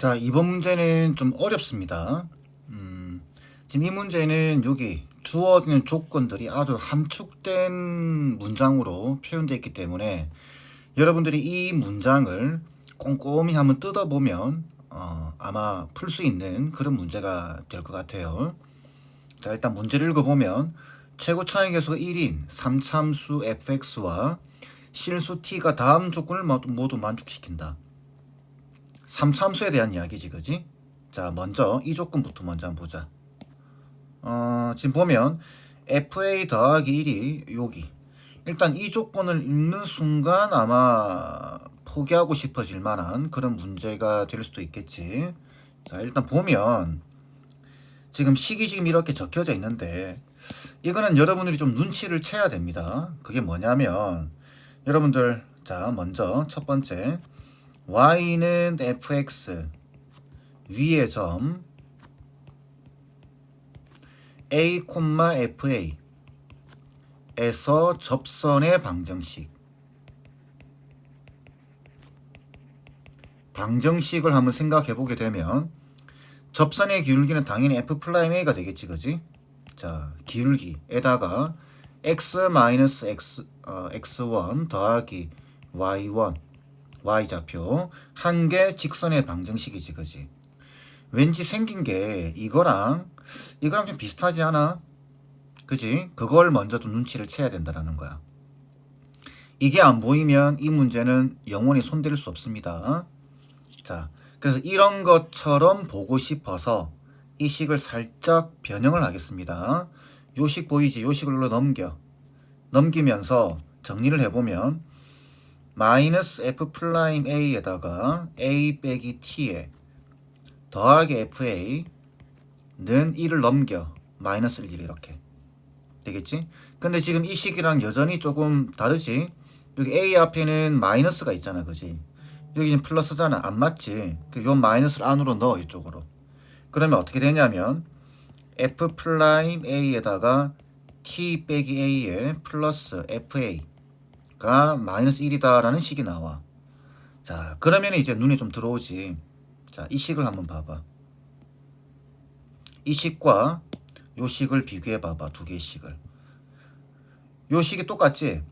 자, 이번 문제는 좀 어렵습니다. 음, 지금 이 문제는 여기 주어지는 조건들이 아주 함축된 문장으로 표현되어 있기 때문에 여러분들이 이 문장을 꼼꼼히 한번 뜯어보면 어, 아마 풀 수 있는 그런 문제가 될 것 같아요. 자, 일단 문제를 읽어보면 최고 계수가 1인 3참수 fx와 실수 t가 다음 조건을 모두 만족시킨다. 3참수에 대한 이야기지, 그지? 자, 먼저 이 조건부터 먼저 한번 보자. 어, 지금 보면 fa 더하기 1이 여기. 일단 이 조건을 읽는 순간 아마 포기하고 싶어질 만한 그런 문제가 될 수도 있겠지. 자, 일단 보면 지금 식이 지금 이렇게 적혀져 있는데 이거는 여러분들이 좀 눈치를 채야 됩니다. 그게 뭐냐면 여러분들 자 먼저 첫 번째 y는 fx 위의 점 a, fa 에서 접선의 방정식 방정식을 한번 생각해 보게 되면 접선의 기울기는 당연히 f''a가 되겠지 그지? 자 기울기에다가 x x 어, x1 더하기 y1 y좌표 한 개 직선의 방정식이지 그지? 왠지 생긴 게 이거랑 이거랑 좀 비슷하지 않아? 그지? 그걸 먼저 좀 눈치를 채야 된다라는 거야. 이게 안 보이면 이 문제는 영원히 손댈 수 없습니다. 자, 그래서 이런 것처럼 보고 싶어서 이 식을 살짝 변형을 하겠습니다. 요식 보이지? 요 식을 눌러 넘겨. 넘기면서 정리를 해보면 마이너스 f 플라임 a에다가 a 빼기 t에 더하기 fa는 1을 넘겨 마이너스 1 이렇게 되겠지? 근데 지금 이 식이랑 여전히 조금 다르지? 여기 a 앞에는 마이너스가 있잖아 그지? 여기는 플러스잖아 안 맞지? 그요 마이너스를 안으로 넣어 이쪽으로 그러면 어떻게 되냐면 f 플라임 a에다가 t 빼기 a에 플러스 fa 가 마이너스 1이다라는 식이 나와. 자 그러면 이제 눈에 좀 들어오지. 자 이 식을 한번 봐봐. 이 식과 요 식을 비교해 봐봐 두 개의 식을. 요 식이 똑같지?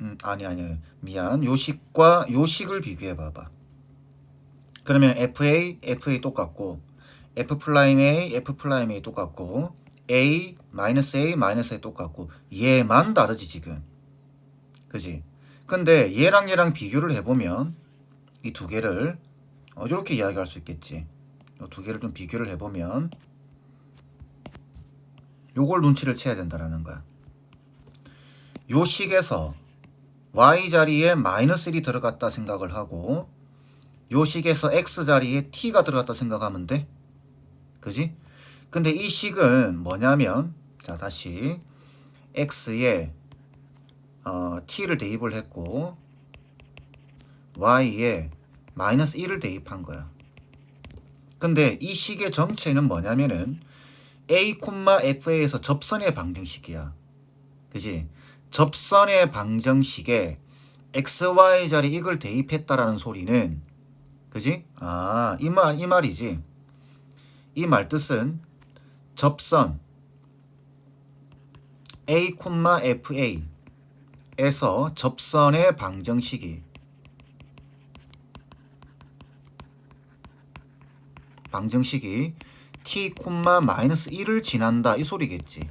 음, 아니 아니 미안. 요 식과 요 식을 비교해 봐봐. 그러면 FA FA 똑같고 F 플라임 A F 플라임 A 똑같고 A 마이너스 A 마이너스 A 똑같고 얘만 다르지 지금 그지 근데 얘랑 얘랑 비교를 해보면 이 두 개를 어, 이렇게 이야기할 수 있겠지 이 두 개를 좀 비교를 해보면 요걸 눈치를 채야 된다라는 거야 요 식에서 y 자리에 마이너스 1이 들어갔다 생각을 하고 요 식에서 x 자리에 t가 들어갔다 생각하면 돼. 그지? 근데 이 식은 뭐냐면 자 다시 x에 어, t를 대입을 했고 y에 마이너스 1을 대입한 거야. 근데 이 식의 정체는 뭐냐면은 a, fa에서 접선의 방정식이야. 그지? 접선의 방정식에 xy 자리 이걸 대입했다라는 소리는 그지? 아, 이 말, 이 말이지. 이 말 뜻은 접선 a, fa 에서 접선의 방정식이 방정식이 t, 마이너스 1을 지난다 이 소리겠지.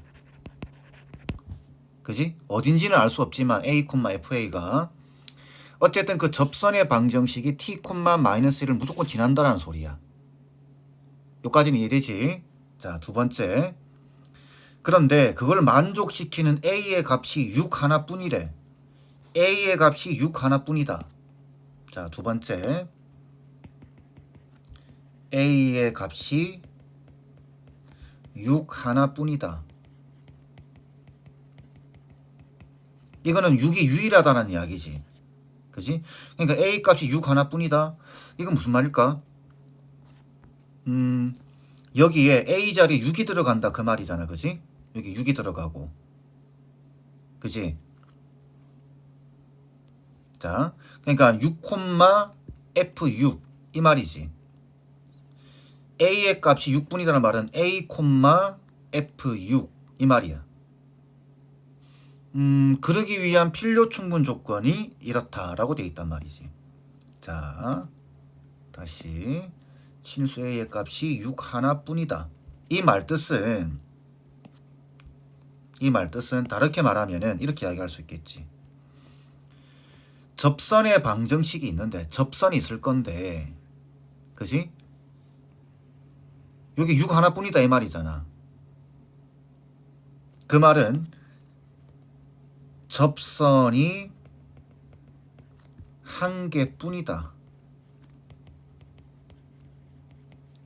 그지? 어딘지는 알 수 없지만 a, fa가 어쨌든 그 접선의 방정식이 t, 마이너스 1을 무조건 지난다라는 소리야. 여기까지는 이해되지? 자, 두 번째. 그런데 그걸 만족시키는 a의 값이 6 하나뿐이래. a의 값이 6 하나뿐이다. 자, 두 번째. a의 값이 6 하나뿐이다. 이거는 6이 유일하다는 이야기지. 그지? 그러니까 A 값이 6 하나뿐이다. 이건 무슨 말일까? 음, 여기에 A 자리에 6이 들어간다. 그 말이잖아. 그지? 여기 6이 들어가고. 그지? 자, 그러니까 6, F6 이 말이지. a의 값이 6분이라는 말은 a, f6 이 말이야. 음, 그러기 위한 필요 충분 조건이 이렇다라고 돼 있단 말이지. 자, 다시 신수 a의 값이 6 하나뿐이다. 이 말 뜻은 이 말 뜻은 다르게 말하면은 이렇게 이야기할 수 있겠지. 접선의 방정식이 있는데 접선이 있을 건데, 그지? 여기 6 하나뿐이다 이 말이잖아. 그 말은 접선이 한 개뿐이다.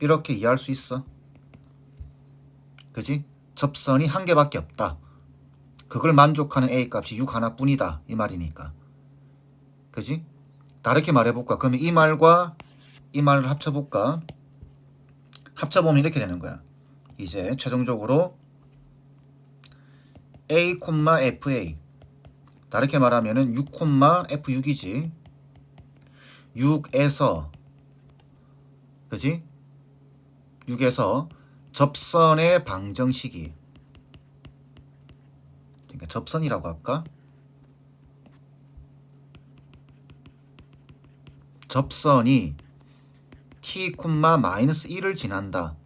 이렇게 이해할 수 있어. 그지? 접선이 한 개밖에 없다. 그걸 만족하는 A 값이 6 하나뿐이다. 이 말이니까. 그지? 다르게 말해볼까? 그러면 이 말과 이 말을 합쳐볼까? 합쳐보면 이렇게 되는 거야. 이제 최종적으로 A, FA 다르게 말하면은 6, F6이지 6에서 그지? 6에서 접선의 방정식이 그러니까 접선이라고 할까? 접선이 t, 마이너스 1을 지난다.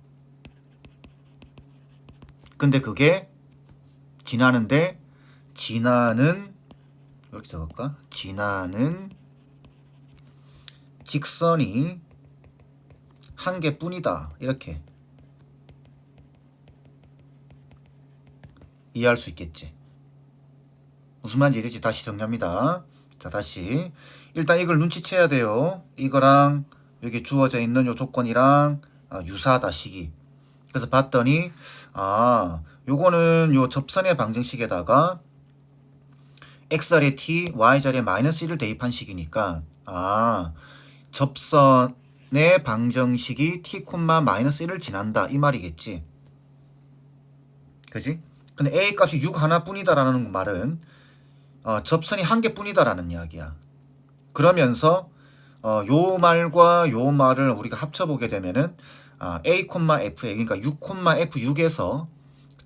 근데 그게 지나는데 지나는 이렇게 적을까? 지나는 직선이 한 개뿐이다. 이렇게 이해할 수 있겠지. 무슨 말인지 이해되지? 다시 정리합니다. 자, 다시. 일단 이걸 눈치채야 돼요. 이거랑 여기 주어져 있는 요 조건이랑 아, 유사하다 식이. 그래서 봤더니 아, 요거는 요 접선의 방정식에다가 x자리에 t, y자리에 마이너스 1을 대입한 식이니까 아, 접선의 방정식이 t, 마이너스 1을 지난다 이 말이겠지. 그지? 근데 a 값이 6 하나뿐이다라는 말은 어, 접선이 한 개뿐이다라는 이야기야. 그러면서 어, 요 말과 요 말을 우리가 합쳐보게 되면은 아, a, f에 그러니까 6, f6에서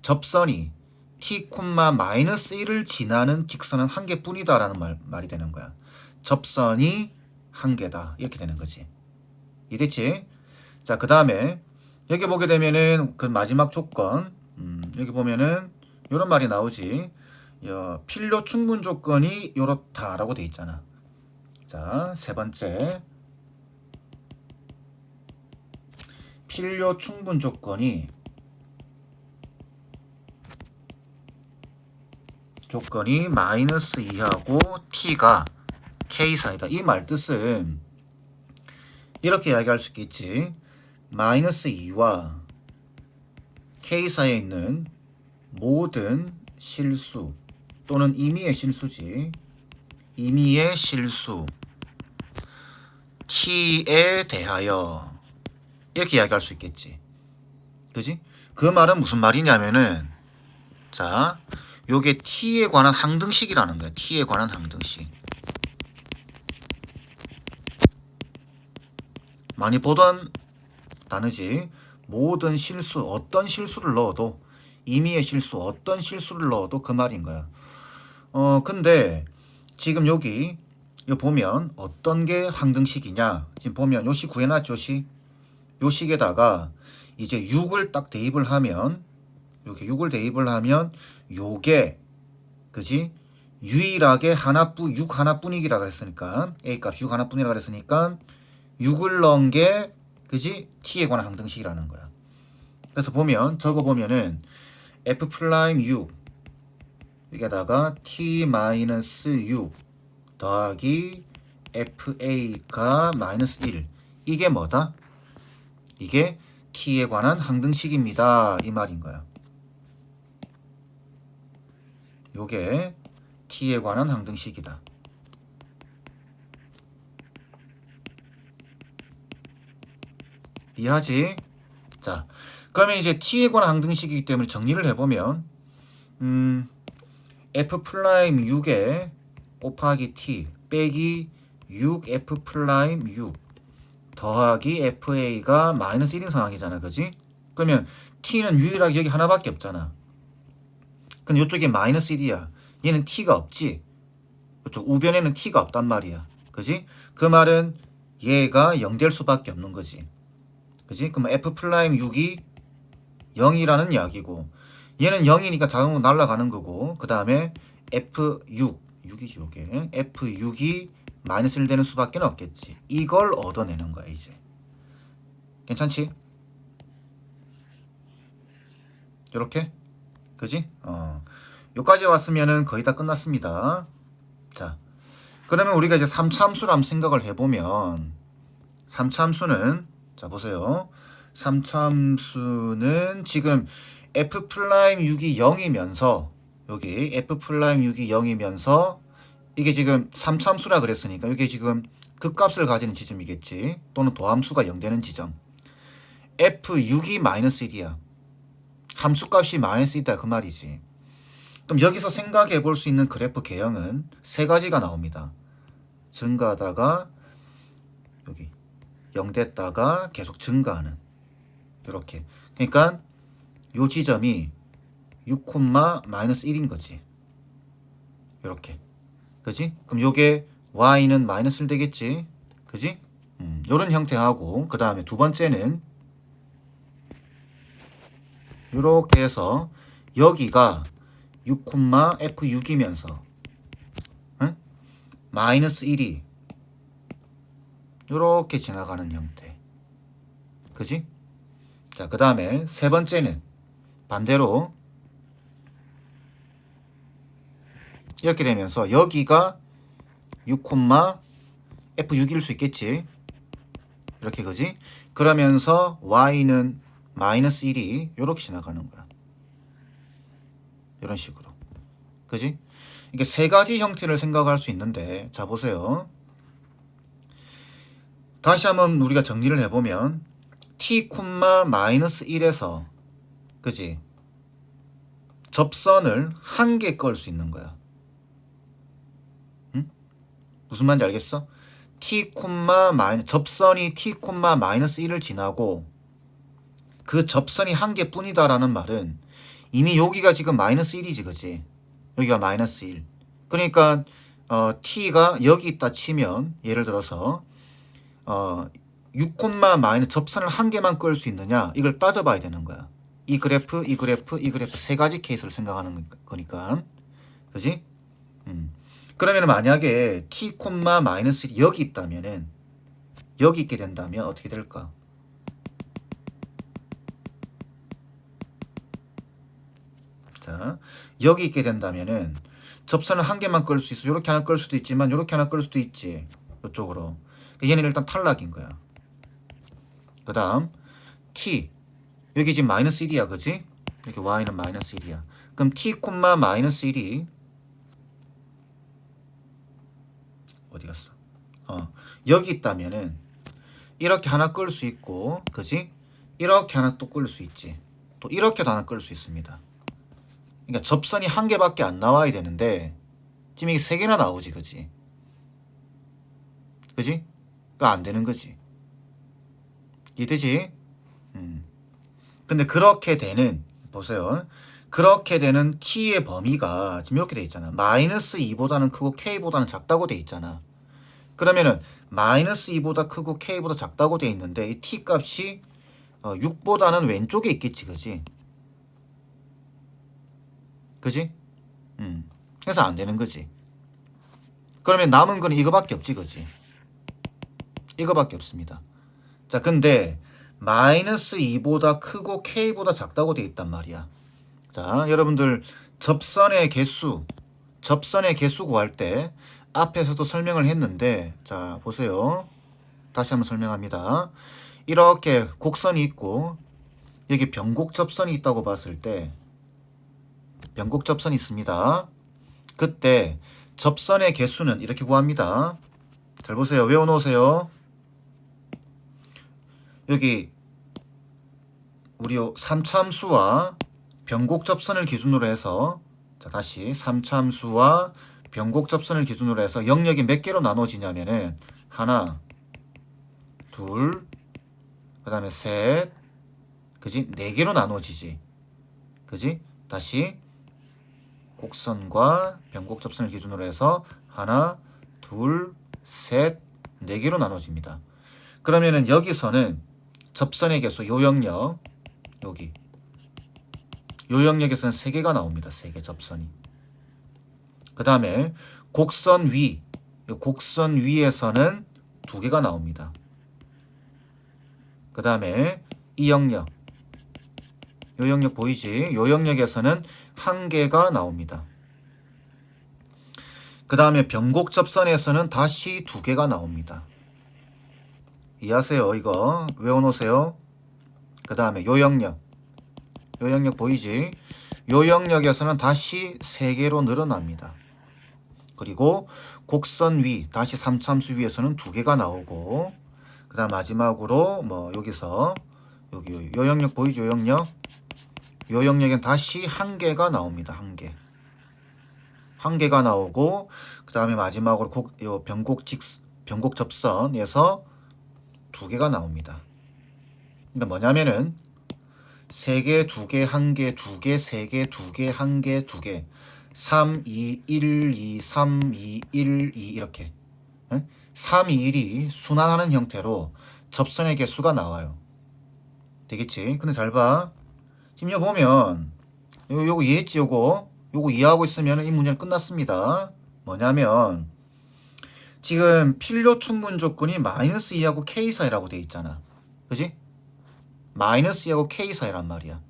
접선이 t, 마이너스 1을 지나는 직선은 한 개뿐이다라는 말, 말이 되는 거야. 접선이 한 개다 이렇게 되는 거지. 이랬지? 자, 그 다음에 여기 보게 되면은 그 마지막 조건 음, 여기 보면은 이런 말이 나오지. 야, 필요 충분 조건이 이렇다라고 돼 있잖아. 자, 세 번째. 필요 충분 조건이 조건이 마이너스 2하고 t가 k 사이다. 이 말 뜻은 이렇게 이야기할 수 있겠지. 마이너스 2와 k 사이에 있는 모든 실수 또는 임의의 실수지. 임의의 실수 t에 대하여 이렇게 이야기할 수 있겠지. 그지? 그 말은 무슨 말이냐면은 자, 요게 t에 관한 항등식이라는 거야. t에 관한 항등식. 많이 보던 단어지. 모든 실수, 어떤 실수를 넣어도 임의의 실수, 어떤 실수를 넣어도 그 말인 거야. 어, 근데 지금 여기 요 보면 어떤 게 항등식이냐? 지금 보면 요시 구해놨죠, 시. 요 식에다가 이제 6을 딱 대입을 하면 이렇게 6을 대입을 하면 요게 그지? 유일하게 하나뿐 6 하나뿐이기라 그랬으니까 a 값 6 하나뿐이라 그랬으니까 6을 넣은 게 그지? t에 관한 항등식이라는 거야. 그래서 보면 적어 보면은 f 프라임 6 여기다가 t 마이너스 6 더하기 fa가 마이너스 1 이게 뭐다? 이게 t에 관한 항등식입니다. 이 말인 거야. 요게 t에 관한 항등식이다. 이해하지? 자, 그러면 이제 t에 관한 항등식이기 때문에 정리를 해보면 음, f 프라임 6에 곱하기 t 빼기 6f 프라임 6 더하기 FA가 마이너스 1인 상황이잖아. 그지? 그러면 T는 유일하게 여기 하나밖에 없잖아. 근데 이쪽에 마이너스 1이야. 얘는 T가 없지. 이쪽 우변에는 T가 없단 말이야. 그지? 그 말은 얘가 0될 수밖에 없는 거지. 그지? 그럼 F 플라임 6이 0이라는 이야기고 얘는 0이니까 자동으로 날아가는 거고 그 다음에 F6 6이지 요게 F6이 마이너스 1 되는 수밖에 없겠지. 이걸 얻어내는 거야 이제. 괜찮지? 이렇게? 그지? 어. 요까지 왔으면은 거의 다 끝났습니다. 자. 그러면 우리가 이제 3차함수를 한번 생각을 해보면 3차함수는 자 보세요. 3차함수는 지금 f 프라임 6이 0이면서 여기 f 프라임 6이 0이면서 이게 지금 3차함수라 그랬으니까 이게 지금 극값을 가지는 지점이겠지. 또는 도함수가 0 되는 지점. f6이 마이너스 1이야. 함수값이 마이너스 1이다 그 말이지. 그럼 여기서 생각해 볼 수 있는 그래프 개형은 세 가지가 나옵니다. 증가하다가 여기 0 됐다가 계속 증가하는 이렇게. 그러니까 요 지점이 6, 마이너스 1인 거지. 이렇게. 그지? 그럼 요게 y는 마이너스 1 되겠지. 그지? 음, 요런 형태하고 그 다음에 두 번째는 요렇게 해서 여기가 6, f6이면서 응? 마이너스 1이 요렇게 지나가는 형태. 그지? 자, 그 다음에 세 번째는 반대로 이렇게 되면서 여기가 6, f6일 수 있겠지. 이렇게 그지? 그러면서 y는 마이너스 1이 이렇게 지나가는 거야. 이런 식으로. 그지? 이게 세 가지 형태를 생각할 수 있는데 자 보세요. 다시 한번 우리가 정리를 해보면 t, 마이너스 1에서 그지? 접선을 한 개 끌 수 있는 거야. 응? 무슨 말인지 알겠어? t, 마이너스 접선이 t, 마이너스 1을 지나고 그 접선이 한 개뿐이다라는 말은 이미 여기가 지금 마이너스 1이지 그지? 여기가 마이너스 1. 그러니까 어, t가 여기 있다 치면 예를 들어서 어, 6, 마이너스 접선을 한 개만 끌 수 있느냐 이걸 따져봐야 되는 거야. 이 그래프, 이 그래프, 이 그래프 세 가지 케이스를 생각하는 거니까, 그지? 음. 그러면 만약에 t, 마이너스 1이 여기 있다면은 여기 있게 된다면 어떻게 될까? 자, 여기 있게 된다면은 접선을 한 개만 끌 수 있어. 이렇게 하나 끌 수도 있지만 이렇게 하나 끌 수도 있지. 이쪽으로. 얘는 일단 탈락인 거야. 그 다음 t 여기 지금 마이너스 1이야 그지? 이렇게 y는 마이너스 1이야 그럼 t 콤마 마이너스 1이 어디 갔어? 어 여기 있다면은 이렇게 하나 끌 수 있고 그지? 이렇게 하나 또 끌 수 있지 또 이렇게도 하나 끌 수 있습니다 그러니까 접선이 한 개밖에 안 나와야 되는데 지금 이게 세 개나 나오지 그지? 그지? 그안 되는 거지 이해되지? 음. 근데 그렇게 되는 보세요. 그렇게 되는 t의 범위가 지금 이렇게 돼 있잖아. 마이너스 2보다는 크고 k보다는 작다고 돼 있잖아. 그러면은 마이너스 2보다 크고 k보다 작다고 돼 있는데 이 t 값이 어, 6보다는 왼쪽에 있겠지, 그지? 그지? 음. 그래서 안 되는 거지. 그러면 남은 거는 이거밖에 없지, 그지? 이거밖에 없습니다. 자, 근데 마이너스 2보다 크고 k보다 작다고 되어 있단 말이야. 자, 여러분들 접선의 개수, 접선의 개수 구할 때 앞에서도 설명을 했는데 자, 보세요. 다시 한번 설명합니다. 이렇게 곡선이 있고 여기 변곡 접선이 있다고 봤을 때 변곡 접선이 있습니다. 그때 접선의 개수는 이렇게 구합니다. 잘 보세요. 외워 놓으세요. 여기 우리 3참수와 변곡 접선을 기준으로 해서 자 다시 3참수와 변곡 접선을 기준으로 해서 영역이 몇 개로 나눠지냐면은 하나 둘, 그 다음에 셋, 그지? 네 개로 나눠지지. 그지? 다시 곡선과 변곡 접선을 기준으로 해서 하나, 둘, 셋, 네 개로 나눠집니다. 그러면은 여기서는 접선의 개수 요 영역 여기 요 영역에서는 세 개가 나옵니다. 세개 접선이. 그 다음에 곡선 위, 이 곡선 위에서는 두 개가 나옵니다. 그 다음에 이 영역, 요 영역 보이지? 요 영역에서는 한 개가 나옵니다. 그 다음에 변곡 접선에서는 다시 두 개가 나옵니다. 이해하세요? 이거 외워놓으세요. 그 다음에 요 영역, 요 영역 보이지? 요 영역에서는 다시 세 개로 늘어납니다. 그리고 곡선 위 다시 삼참수 위에서는 두 개가 나오고 그 다음 마지막으로 뭐 여기서 여기 요 영역 보이죠? 요 영역 요 영역엔 다시 한 개가 나옵니다. 한 개. 한 개가 나오고 그 다음에 마지막으로 곡, 요 변곡 직 변곡 접선에서 두 개가 나옵니다. 근데 뭐냐면은 세 개, 두 개, 한 개, 두 개, 세 개, 두 개, 한 개, 두 개. 3, 2, 1, 2, 3, 2, 1, 2 이렇게. 응? 3, 2, 1이 순환하는 형태로 접선의 개수가 나와요. 되겠지? 근데 잘 봐. 지금 여기 보면 요, 요거 이해했지 요거? 요거 이해하고 있으면 이 문제는 끝났습니다. 뭐냐면 지금 필요 충분 조건이 마이너스 2하고 K 사이라고 돼 있잖아. 그지? 마이너스 2하고 K 사이란 말이야.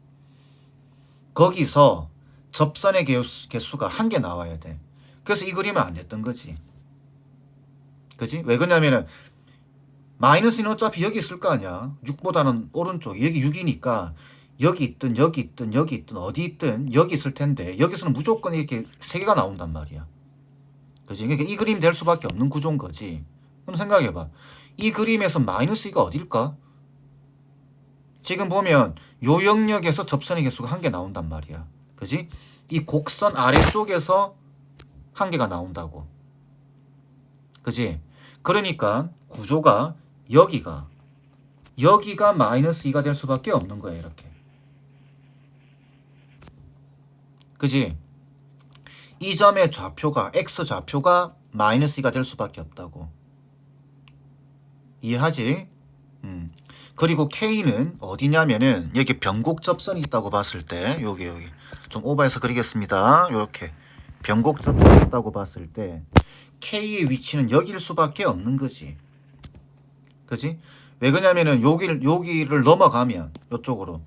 거기서 접선의 개수, 개수가 한 개 나와야 돼. 그래서 이 그림은 안 됐던 거지. 그지? 왜 그러냐면은 마이너스는 어차피 여기 있을 거 아니야. 6보다는 오른쪽. 여기 6이니까 여기 있든 여기 있든 여기 있든 어디 있든 여기 있을 텐데 여기서는 무조건 이렇게 세 개가 나온단 말이야. 그지? 그러니까 이 그림이 될 수밖에 없는 구조인 거지. 그럼 생각해봐. 이 그림에서 마이너스 2가 어딜까? 지금 보면 요 영역에서 접선의 개수가 한 개 나온단 말이야. 그지? 이 곡선 아래쪽에서 한 개가 나온다고. 그지? 그러니까 구조가 여기가 여기가 마이너스 2가 될 수밖에 없는 거야 이렇게. 그지? 이 점의 좌표가 x 좌표가 마이너스 2가 될 수밖에 없다고. 이해하지? 음. 그리고 K는 어디냐면은 여기 변곡 접선이 있다고 봤을 때 여기 여기 좀 오버해서 그리겠습니다. 이렇게 변곡 접선이 있다고 봤을 때 K의 위치는 여기일 수밖에 없는 거지. 그지? 왜 그러냐면은 여기를 여기를 넘어가면 이쪽으로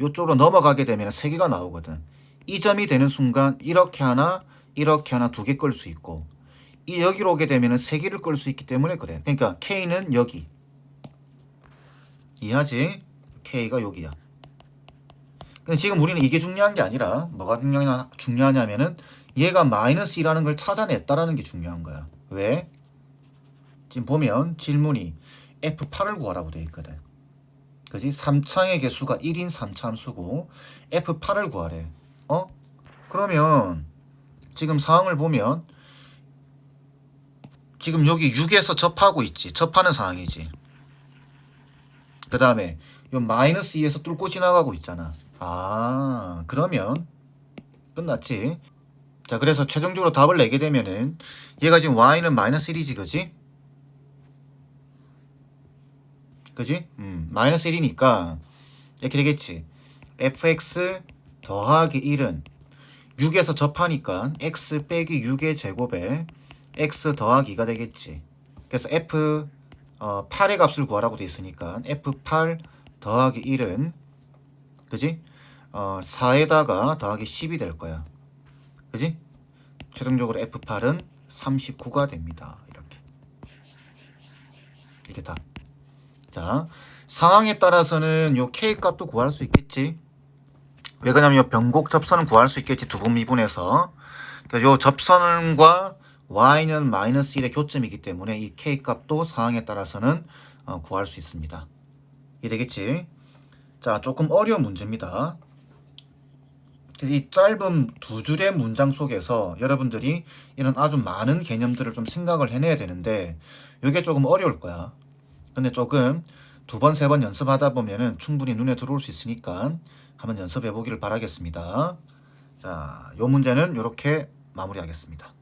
이쪽으로 넘어가게 되면 세 개가 나오거든. 이 점이 되는 순간 이렇게 하나 이렇게 하나 두 개 끌 수 있고 이 여기로 오게 되면은 세 개를 끌 수 있기 때문에 그래. 그러니까 K는 여기. 이해하지? K가 여기야. 근데 지금 우리는 이게 중요한 게 아니라 뭐가 중요하냐, 중요하냐면은 얘가 마이너스 2라는 걸 찾아냈다라는 게 중요한 거야. 왜? 지금 보면 질문이 F8을 구하라고 돼 있거든. 그지? 3창의 개수가 1인 3참수고 F8을 구하래. 어? 그러면 지금 상황을 보면 지금 여기 6에서 접하고 있지. 접하는 상황이지. 그 다음에 요 마이너스 2에서 뚫고 지나가고 있잖아. 아, 그러면 끝났지. 자, 그래서 최종적으로 답을 내게 되면은 얘가 지금 y는 마이너스 1이지, 그지? 그지? 음, 마이너스 1이니까 이렇게 되겠지. fx 더하기 1은 6에서 접하니까 x 빼기 6의 제곱에 x 더하기 2가 되겠지. 그래서 f 어, 8의 값을 구하라고 돼 있으니까 f8 더하기 1은 그지? 어, 4에다가 더하기 10이 될 거야. 그지? 최종적으로 F8은 39가 됩니다. 이렇게. 이게 다. 자, 상황에 따라서는 요 K 값도 구할 수 있겠지. 왜 그러냐면 요 변곡 접선은 구할 수 있겠지. 두분 미분해서. 그러니까 요 접선과 y는 마이너스 1의 교점이기 때문에 이 K 값도 상황에 따라서는 어, 구할 수 있습니다. 이해 되겠지? 자, 조금 어려운 문제입니다. 이 짧은 두 줄의 문장 속에서 여러분들이 이런 아주 많은 개념들을 좀 생각을 해내야 되는데 이게 조금 어려울 거야. 근데 조금 두 번, 세 번 연습하다 보면은 충분히 눈에 들어올 수 있으니까 한번 연습해 보기를 바라겠습니다. 자, 요 문제는 이렇게 마무리하겠습니다.